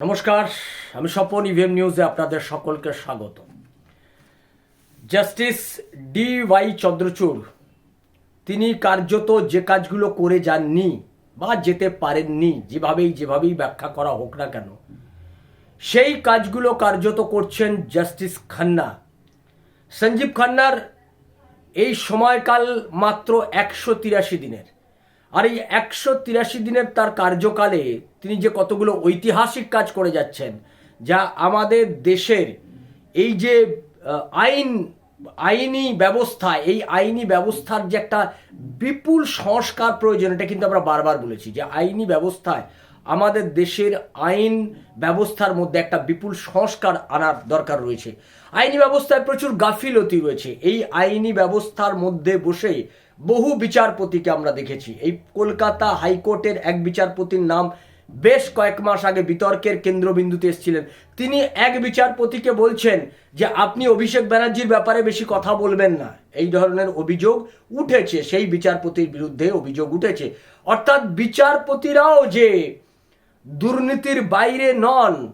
নমস্কার, আমি স্বপন ইভিএম নিউজে আপনাদের সকলকে স্বাগত। জাস্টিস ডি ওয়াই চন্দ্রচূড়, তিনি কার্যত যে কাজগুলো করে যাননি বা যেতে পারেননি, যেভাবেই যেভাবেই ব্যাখ্যা করা হোক না কেন, সেই কাজগুলো কার্যত করছেন জাস্টিস খান্না। সঞ্জীব খান্নার এই সময়কাল মাত্র একশো তিরাশি দিনের। আর এই একশো তিরাশি দিনের তার কার্যকালে তিনি যে কতগুলো ঐতিহাসিক কাজ করে যাচ্ছেন, যা আমাদের দেশের এই যে আইন, আইনি ব্যবস্থা, এই আইনি ব্যবস্থার যে একটা বিপুল সংস্কার প্রয়োজন, এটা কিন্তু আমরা বারবার বলেছি, যে আইনি ব্যবস্থায় আমাদের দেশের আইন ব্যবস্থার মধ্যে একটা বিপুল সংস্কার আনার দরকার রয়েছে। আইনি ব্যবস্থায় প্রচুর গাফিলতি রয়েছে। এই আইনি ব্যবস্থার মধ্যে বসে বহু বিচারপতিকে আমরা দেখেছি। এই কলকাতা হাইকোর্টের এক বিচারপতির নাম বেশ কয়েক মাস আগে বিতর্কের কেন্দ্রবিন্দুতে এসেছিলেন। তিনি এক বিচারপতিকে বলছেন যে, আপনি অভিষেক ব্যানার্জির ব্যাপারে বেশি কথা বলবেন না। এই ধরনের অভিযোগ উঠেছে, সেই বিচারপতির বিরুদ্ধে অভিযোগ উঠেছে। অর্থাৎ বিচারপতিরাও যে দুর্নীতির বাইরে নন,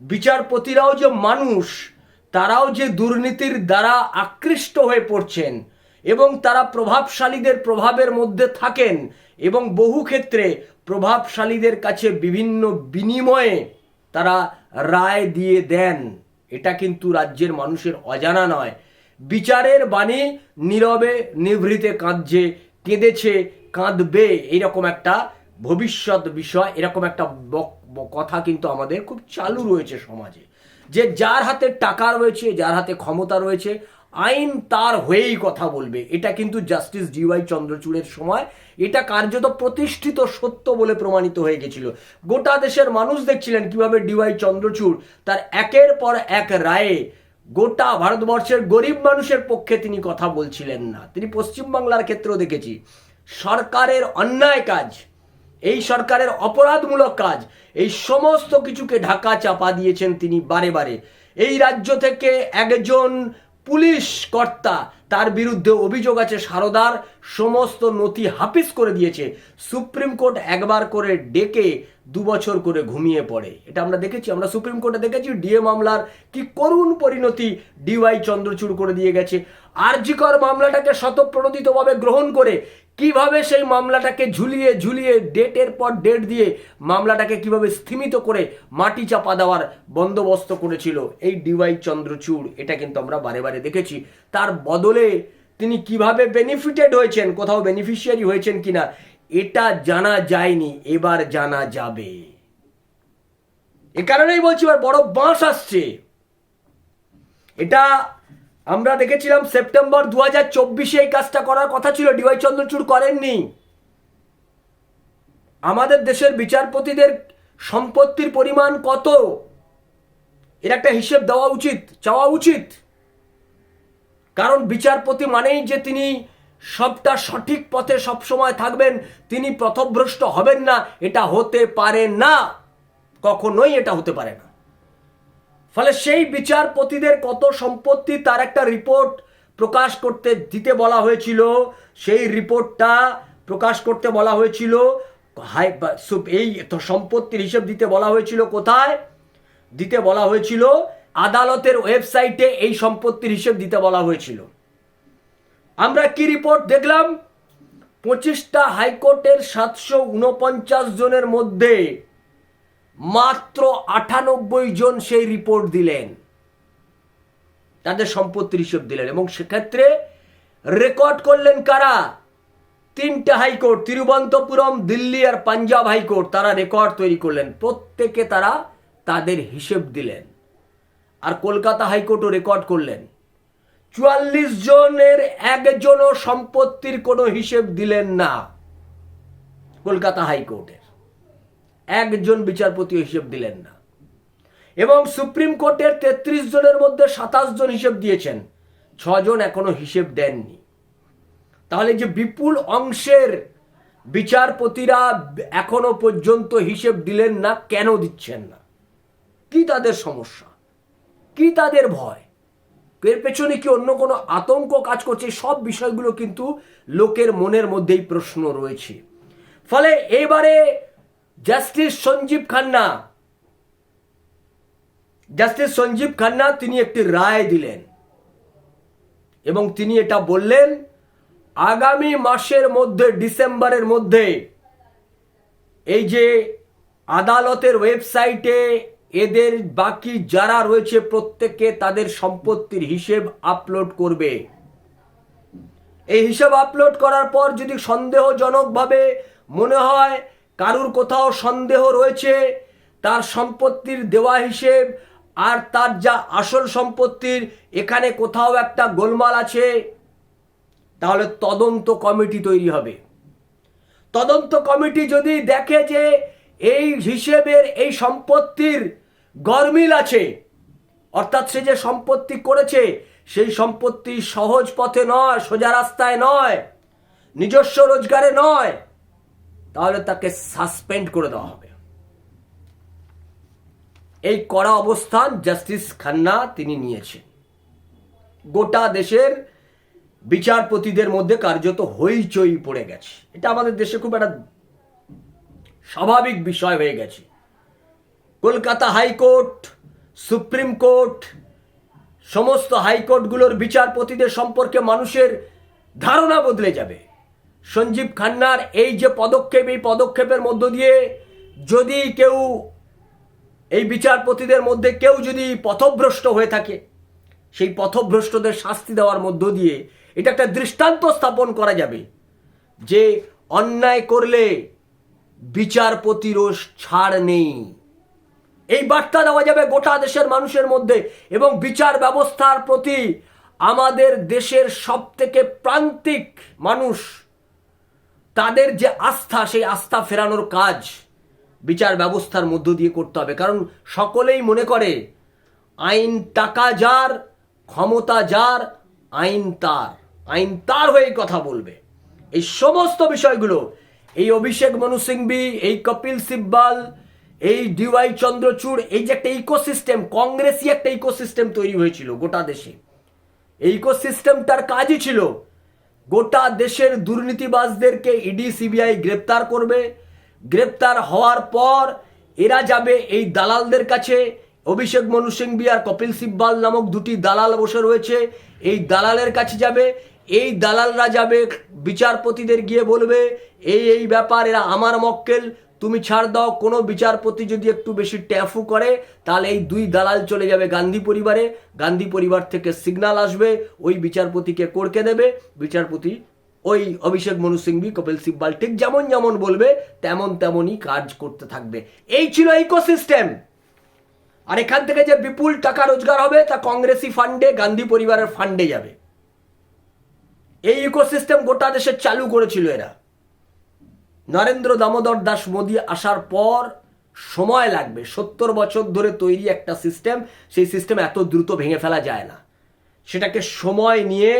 বিচারপতিরাও যে মানুষ, তারাও যে দুর্নীতির দ্বারা আকৃষ্ট হয়ে পড়ছেন এবং তারা প্রভাবশালীদের প্রভাবের মধ্যে থাকেন এবং বহু ক্ষেত্রে প্রভাবশালীদের কাছে বিভিন্ন বিনিময়ে তারা রায় দিয়ে দেন। এটা কিন্তু রাজ্যের মানুষের অজানা নয়। বিচারের বাণী নীরবে নিভৃতে কাঁদছে, কেঁদেছে, কাঁদবে, এইরকম একটা ভবিষ্যৎ বিষয়, এরকম একটা কথা কিন্তু আমাদের খুব চালু রয়েছে সমাজে। যে যার হাতে টাকা রয়েছে, যার হাতে ক্ষমতা রয়েছে আইন তার হয়েই কথা বলবে। এটা কিন্তু জাস্টিস ডিওয়াই চন্দ্রচূড়ের সময়। এটা কার্যত প্রতিষ্ঠিত সত্য বলে প্রমাণিত হয়ে গেছিল। গোটা দেশের মানুষ দেখছিলেন কীভাবে ডিওয়াই চন্দ্রচূড় তার একের পর এক রায়ে গোটা ভারতবর্ষের গরিব মানুষের পক্ষে তিনি কথা বলছিলেন না। তিনি পশ্চিমবাংলার ক্ষেত্রেও দেখেছি। সরকারের অন্যায় কাজ, এই সরকারের অপরাধমূলক কাজ, এই সমস্ত কিছুকে ঢাকা চাপা দিয়েছেন তিনি বারে বারে। এই রাজ্য থেকে একজন পুলিশ কর্তা, তার বিরুদ্ধে অভিযোগ আছে সারদার, সমস্ত নথি হাফিস করে দিয়েছে। সুপ্রিম কোর্ট একবার করে ডেকে দু বছর করে ঘুমিয়ে পড়ে। এটা আমরা দেখেছি, আমরা সুপ্রিম কোর্টে দেখেছি, ডিএ মামলার কি করুণ পরিণতি ডিওয়াই চন্দ্রচূড় করে দিয়ে গেছে। আরজিকর মামলাটাকে স্বতঃপ্রণোদিতভাবে গ্রহণ করে কীভাবে সেই মামলাটাকে ঝুলিয়ে ঝুলিয়ে ডেটের পর ডেট দিয়ে মামলাটাকে কীভাবে স্থিমিত করে মাটি চাপা দেওয়ার বন্দোবস্ত করেছিল এই ডিওয়াই চন্দ্রচূড়, এটা কিন্তু আমরা বারে বারে দেখেছি। তার বদলে তিনি কীভাবে বেনিফিটেড হয়েছেন, কোথাও বেনিফিশিয়ারি হয়েছেন কিনা, এটা জানা যায়নি, এবার জানা যাবে। এ কারণেই বলছি, এবার বড় বাঁশ আসছে। এটা আমরা দেখেছিলাম সেপ্টেম্বর দু হাজার চব্বিশে এই কাজটা করার কথা ছিল ডিওয়াই চন্দ্রচূড় করেননি। আমাদের দেশের বিচারপতিদের সম্পত্তির পরিমাণ কত? এর একটা হিসেব দেওয়া উচিত, চাওয়া উচিত। কারণ বিচারপতি মানেই যে তিনি সবটা সঠিক পথে সবসময় থাকবেন, তিনি পথভ্রষ্ট হবেন না, এটা হতে পারে না। কখনোই এটা হতে পারে না। ফলে সেই বিচারপতিদের কত সম্পত্তি তার একটা রিপোর্ট প্রকাশ করতে দিতে বলা হয়েছিল। সেই রিপোর্টটা প্রকাশ করতে বলা হয়েছিল। হাই এই সম্পত্তির হিসেব দিতে বলা হয়েছিল কোথায়? দিতে বলা হয়েছিল আদালতের ওয়েবসাইটে এই সম্পত্তির হিসেব দিতে বলা হয়েছিল। আমরা কি রিপোর্ট দেখলাম? পঁচিশটা হাইকোর্টের সাতশো উনপঞ্চাশ জনের মধ্যে মাত্র আটানব্বই জন সেই রিপোর্ট দিলেন। তাদের সম্পত্তির হিসেব দিলেন এবং সেক্ষেত্রে রেকর্ড করলেন কারা? তিনটা হাইকোর্ট তিরুবন্তপুরম দিল্লি আর পাঞ্জাব হাইকোর্ট, তারা রেকর্ড তৈরি করলেন। প্রত্যেকে তারা তাদের হিসেব দিলেন। আর কলকাতা হাইকোর্টও রেকর্ড করলেন। চুয়াল্লিশ জনের একজনও সম্পত্তির কোনো হিসেব দিলেন না কলকাতা হাইকোর্টের একজন বিচারপতি হিসেব দিলেন না। এবং সুপ্রিম কোর্টের তেত্রিশ জনের মধ্যে সাতাশ জন হিসেব দিয়েছেন। ছজন এখনও হিসেব দেননি। তাহলে যে বিপুল অংশের বিচারপতিরা এখনও পর্যন্ত হিসেব দিলেন না, কেন দিচ্ছেন না? কি তাদের সমস্যা? কি তাদের ভয়? এর পেছনে কি অন্য কোনো আতঙ্ক কাজ করছে? সব বিষয়গুলো কিন্তু লোকের মনের মধ্যেই প্রশ্ন রয়েছে। ফলে এবারে জাস্টিস সঞ্জীব খান্না জাস্টিস সঞ্জীব খান্না তিনি একটি রায় দিলেন। এবং তিনি এটা বললেন, আগামী মাসের মধ্যে, ডিসেম্বরের মধ্যে এই যে আদালতের ওয়েবসাইটে এদের বাকি যারা রয়েছে প্রত্যেকে তাদের সম্পত্তির হিসেব আপলোড করবে। এই হিসাব আপলোড করার পর যদি সন্দেহজনকভাবে মনে হয় কারুর কোথাও সন্দেহ রয়েছে, তার সম্পত্তির দেওয়া হিসেব আর তার যা আসল সম্পত্তির এখানে কোথাও একটা গোলমাল আছে, তাহলে তদন্ত কমিটি তৈরি হবে। তদন্ত কমিটি যদি দেখে যে এই হিসেবের এই সম্পত্তির গরমিল আছে, অর্থাৎ সে যে সম্পত্তি করেছে, সেই সম্পত্তি সহজ পথে নয়, সোজা রাস্তায় নয়, নিজস্ব রোজগারে নয় তাহলে তাকে সাসপেন্ড করে দেওয়া হবে। এই কড়া অবস্থান জাস্টিস খান্না তিনি নিয়েছেন। গোটা দেশের বিচারপতিদের মধ্যে কার্যত হইচই পড়ে গেছে। এটা আমাদের দেশে খুব একটা স্বাভাবিক বিষয় হয়ে গেছে। কলকাতা হাইকোর্ট, সুপ্রিম কোর্ট, সমস্ত হাইকোর্টগুলোর বিচারপতিদের সম্পর্কে মানুষের ধারণা বদলে যাবে। সঞ্জীব খান্নার এই যে পদক্ষেপ, এই পদক্ষেপের মধ্য দিয়ে যদি কেউ এই বিচারপতিদের মধ্যে কেউ যদি পথভ্রষ্ট হয়ে থাকে, সেই পথভ্রষ্টদের শাস্তি দেওয়ার মধ্য দিয়ে এটা একটা দৃষ্টান্ত স্থাপন করা যাবে যে অন্যায় করলে বিচারপতিরও ছাড় নেই। এই বার্তা দেওয়া যাবে গোটা দেশের মানুষের মধ্যে এবং বিচার ব্যবস্থার প্রতি আমাদের দেশের সব থেকে প্রান্তিক মানুষ তাদের যে আস্থা, সেই আস্থা ফেরানোর কাজ বিচার ব্যবস্থার মধ্য দিয়ে করতে হবে। কারণ সকলেই মনে করে, আইন টাকা যার, ক্ষমতা যার, আইন তার। আইন তার হয়ে কথা বলবে। এই সমস্ত বিষয়গুলো, এই অভিষেক মনু সিংভি, এই কপিল সিব্বাল, এই ডিওয়াই চন্দ্রচূড়, এই যে একটা ইকোসিস্টেম, কংগ্রেসই একটা ইকোসিস্টেম তৈরি হয়েছিল গোটা দেশে। এই ইকোসিস্টেম তার কাজই ছিল গোটা দেশের দুর্নীতিবাজদেরকে ইডি, সিবিআই গ্রেপ্তার করবে। গ্রেপ্তার হওয়ার পর এরা যাবে এই দালালদের কাছে। অভিষেক মনু সিংভি আর কপিল সিব্বাল নামক দুটি দালাল বসে রয়েছে। এই দালালের কাছে যাবে। এই দালালরা যাবে বিচারপতিদের গিয়ে বলবে, এই এই ব্যাপার, এরা আমার মক্কেল। তুমি ছাড় দাও, কোনো বিচারপতি যদি একটু বেশি ট্যাফু করে, তাহলে এই দুই দালাল চলে যাবে গান্ধী পরিবারে। গান্ধী পরিবার থেকে সিগন্যাল আসবে, ওই বিচারপতিকে করকে দেবে। বিচারপতি ওই অভিষেক মনু সিংভি কপিল সিব্বাল ঠিক যেমন যেমন বলবে, তেমন তেমনই কাজ করতে থাকবে। এই ছিল ইকোসিস্টেম আর এখান থেকে যে বিপুল টাকা রোজগার হবে, তা কংগ্রেসি ফান্ডে গান্ধী পরিবারের ফান্ডে যাবে। এই ইকোসিস্টেম গোটা দেশে চালু করেছিল এরা। নরেন্দ্র দামোদর দাস মোদী আসার পর সময় লাগবে। সত্তর বছর ধরে তৈরি একটা সিস্টেম সেই সিস্টেম এত দ্রুত ভেঙে ফেলা যায় না। সেটাকে সময় নিয়ে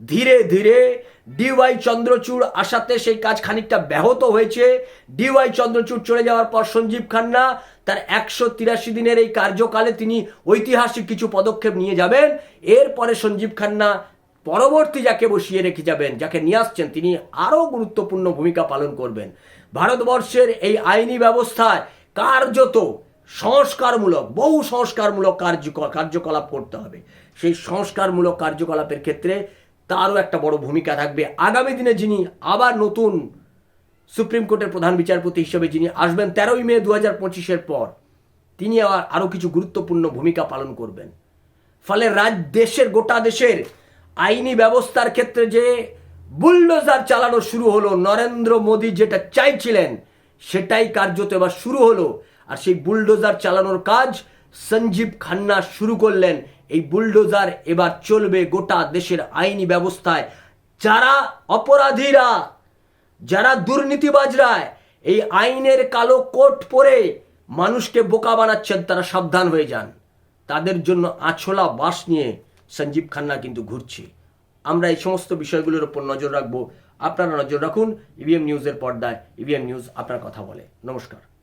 ধীরে ধীরে ডিওয়াই চন্দ্রচূড় আসাতে সেই কাজ খানিকটা ব্যাহত হয়েছে। ডিওয়াই চন্দ্রচূড় চলে যাওয়ার পর সঞ্জীব খান্না তার একশো তিরাশি দিনের এই কার্যকালে তিনি ঐতিহাসিক কিছু পদক্ষেপ নিয়ে যাবেন। এরপরে সঞ্জীব খান্না পরবর্তী যাকে বসিয়ে রেখে যাবেন, যাকে নিয়ে আসছেন, তিনি আরও গুরুত্বপূর্ণ ভূমিকা পালন করবেন। ভারতবর্ষের এই আইনি ব্যবস্থায় কার্যত সংস্কারমূলক, বহু সংস্কারমূলক কার্য কার্যকলাপ করতে হবে। সেই সংস্কারমূলক কার্যকলাপের ক্ষেত্রে তারও একটা বড় ভূমিকা থাকবে। আগামী দিনে যিনি আবার নতুন সুপ্রিম কোর্টের প্রধান বিচারপতি হিসেবে যিনি আসবেন, তেরোই মে দু হাজার পঁচিশের পর তিনি আবার আরও কিছু গুরুত্বপূর্ণ ভূমিকা পালন করবেন। ফলে রাজ, দেশের, গোটা দেশের আইনি ব্যবস্থার ক্ষেত্রে যে বুলডোজার চালানো শুরু হলো নরেন্দ্র মোদী যেটা চাইছিলেন, সেটাই কার্যত এবার শুরু হলো। আর সেই বুলডোজার চালানোর কাজ সঞ্জীব খান্না শুরু করলেন। এই বুলডোজার এবার চলবে গোটা দেশের আইনি ব্যবস্থায়। যারা অপরাধীরা, যারা দুর্নীতিবাজরা, এই আইনের কালো কোট পরে মানুষকে বোকা বানাচ্ছেন, তারা সাবধান হয়ে যান। তাদের জন্য আছলা বাস নিয়ে সঞ্জীব খান্না কিন্তু ঘুরছে। আমরা এই সমস্ত বিষয়গুলোর উপর নজর রাখব। আপনারা নজর রাখুন ইভিএম নিউজের পর্দায় ইভিএম নিউজ আপনার কথা বলে। নমস্কার।